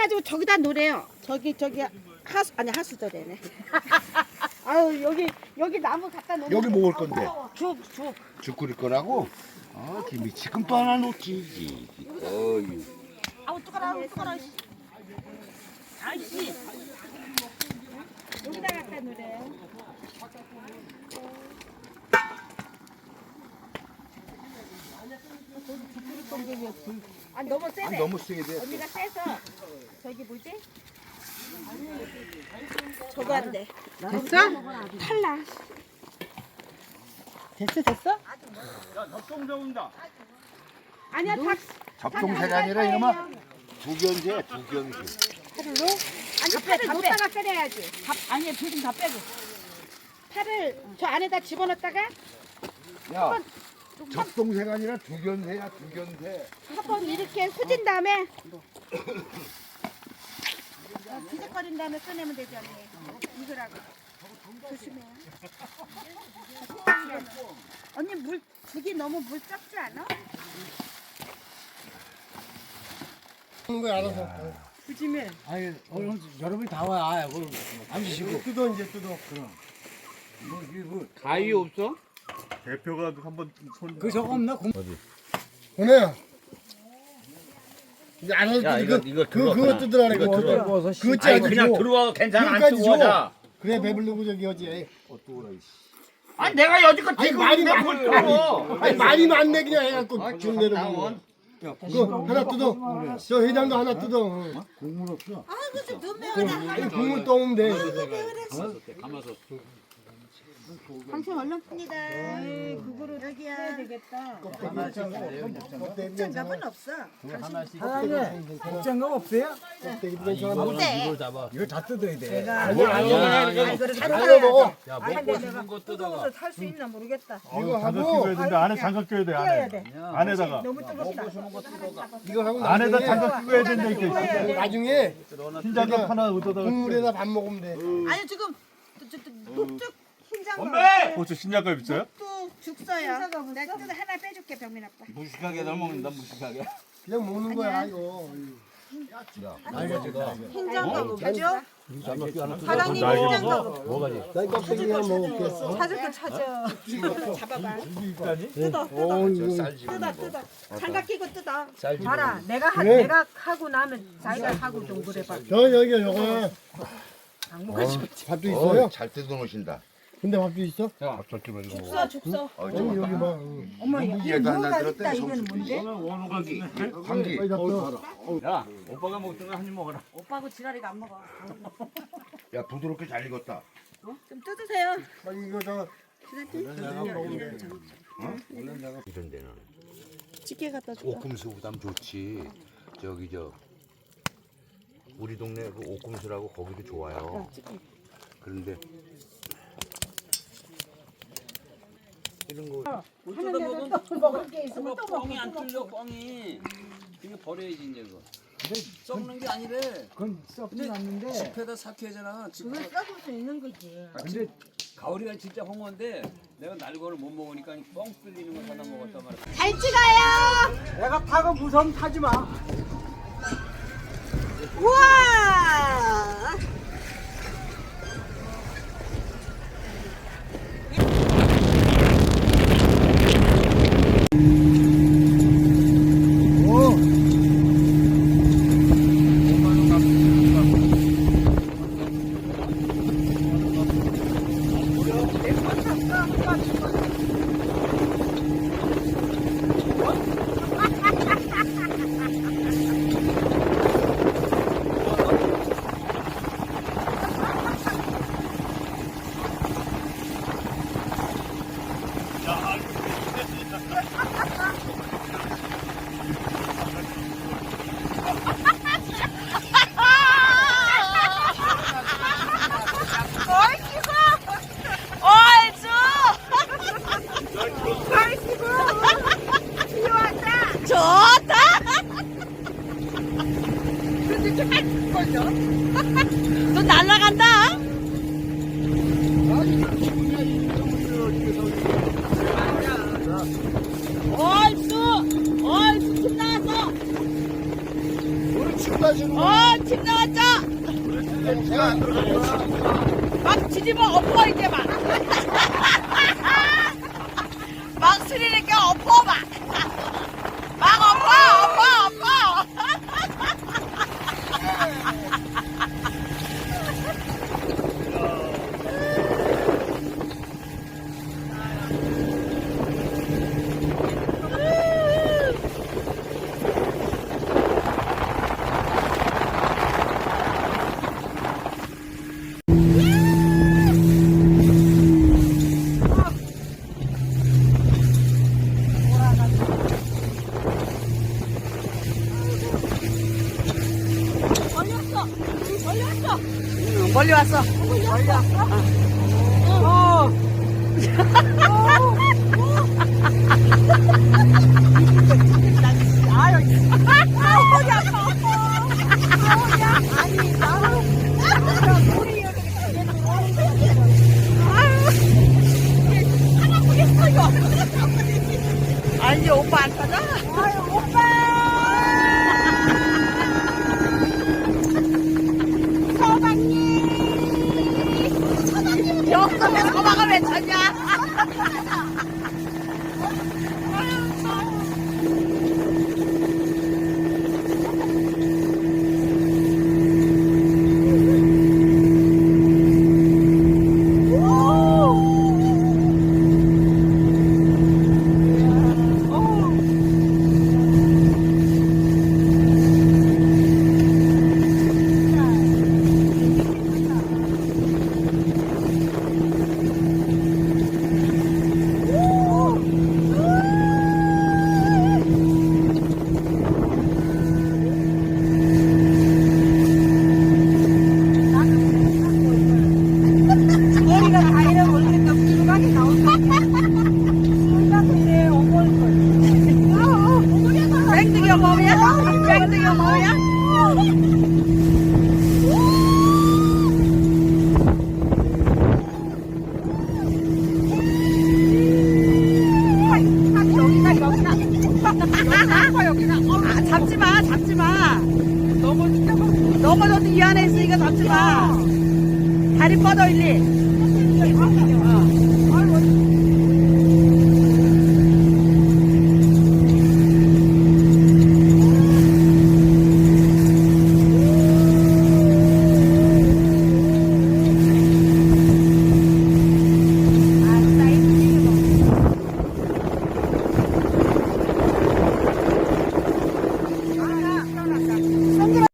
해가지고 저기다 놓으래요. 저기 저기 하수 아니 하수도래네. 아유 여기 여기 나무 갖다 놓으면 여기 먹을 건데. 죽 죽. 죽 끓일 거라고? 아, 김이 지금 또 하나 놓지. 어이. 아우 뜨거라 아우. 씨. 아이씨. 여기다 갖다 놓으래요. 아 너무 아, 세네. 너무 세게 돼. 언니가 세서 저기 뭐지? 저거 안 돼. 됐어? 탈락. 됐어 됐어? 아니야 닭. 접종새가 아니라 이놈아 두견새, 두견새. 팔로? 아니 팔을 놓다가 꺼내야지. 아니 불좀 다 빼고 팔을 저 안에다 집어넣었다가 야, 접종새가 아니라 두견새야, 두견새. 한 번 이렇게 후진 다음에 다음에 꺼내면 되지 언니. 이거라고. 조심해. 언니 물 죽이 너무 물 적지 않아? 하는 거야 알아서. 조심해. 아니 오늘 여러분이 다 와. 그걸 앉으시고. 뜯어 이제 뜯어. 그럼. 뭐 이게 뭐. 가위 없어? 대표가 한번 손. 그 저거 없나? 공... 보내요. 이제 안 해도 야, 이거 이거- 이거 그 들어왔구나. 그거 뜯으라고 이거 그거 들어와. 그거 씨. 짜 아니 그냥 들어와 괜찮아 안 그러니까 뜨고 하자 그래 배불르고 저기 어지. 아니 내가 여지껏 아니, 지금 말이 내가 많- 뭘 들어 아니 말이 많네 그냥 해갖고 아, 내려. 나원. 그거 하나 뜯어. 저 회장도 하나 뜯어. 응. 국물 없어. 아니 국물 떠오면 돼. 당신 얼른 풉니다. 그거를 여기야. 되겠다. 장갑은 없어. 사장님 복장감 없어요? 없대. 이거 다 뜯어야 돼. 다 먹어. 탈수 있나 모르겠다 이거 장갑 하고 되는데 안에 장갑 껴야 돼 안에. 안에다가 너무 뜨겁다 이거 하고 안에다 나중에 장갑 끼워야 된다니까. 나중에 흰 장갑 하나 얻어다가. 국물에다 밥 먹으면 돼. 아니 지금 북쪽 흰장 고추 신장갑 있어요? 또죽 써요. 내가 또 하나 빼줄게 병민 아빠. 무식하게 널 먹는다 무식하게 그냥 먹는 거야 이거. 흰장갑 그죠? 사장님 날개 흰장갑 나 껍데기 그냥 먹을게. 찾을 거 찾아 잡아봐. 어 이거 뜯어 뜯어. 장갑 끼고 뜯어. 봐라 내가 하, 그래. 내가 하고 나면 자기가 하고 좀 그래봐 저 여기 요거 밥도 있어요? 잘 뜯어 놓으신다. 근데 밥도 있어? 죽서 죽서. 어, 저거 여기 봐. 봐. 응. 어머 얘도 하나 뭐가 들었대. 있다 이건 성수도 뭔데? 있고. 감기. 빨리 잡숴. 야 오빠가 먹던 거 한 입 먹어라 오빠하고 지랄이가 안 먹어. 야, 부드럽게 잘 익었다. 좀 뜯으세요. 빨리 이거 저 이런 데는 찌개 갖다 줘. 오금수 부담 좋지. 저기 저 우리 동네 그 오금수라고 거기도 좋아요. 그런데 이런 거. 어쩌다 보면 먹을 게 있으면 또 뻥이 안 뚫려 뻥이. 이거 버려야지 이제 그거. 썩는 게 아니래. 그건 썩진 않는데. 집에다 삭혀잖아 집 그걸 써볼 수 있는 거지 근데 가오리가 진짜 홍어인데 내가 날거를 못 먹으니까 뻥 뚫리는 거 사다 먹었단 말이야. 잘 찍어요. 내가 타고 무서움 타지 마. 우와. 좋다. 너 날라간다. 얼쑤, 얼쑤 침 나왔어. 오늘 춥다 하시는 거. 어팀 나왔죠? 막 뒤집어 엎어 이제 막. 막 스리니까 엎어 막. 막 엎어 엎어 엎어. 응, 멀리 왔어. 멀리 왔어? 어. 아? 아니. 아 오빠 안 타자? 아 Come on. 넘어져도 이 안에 있으니까 잡지 마 다리 뻗어 일리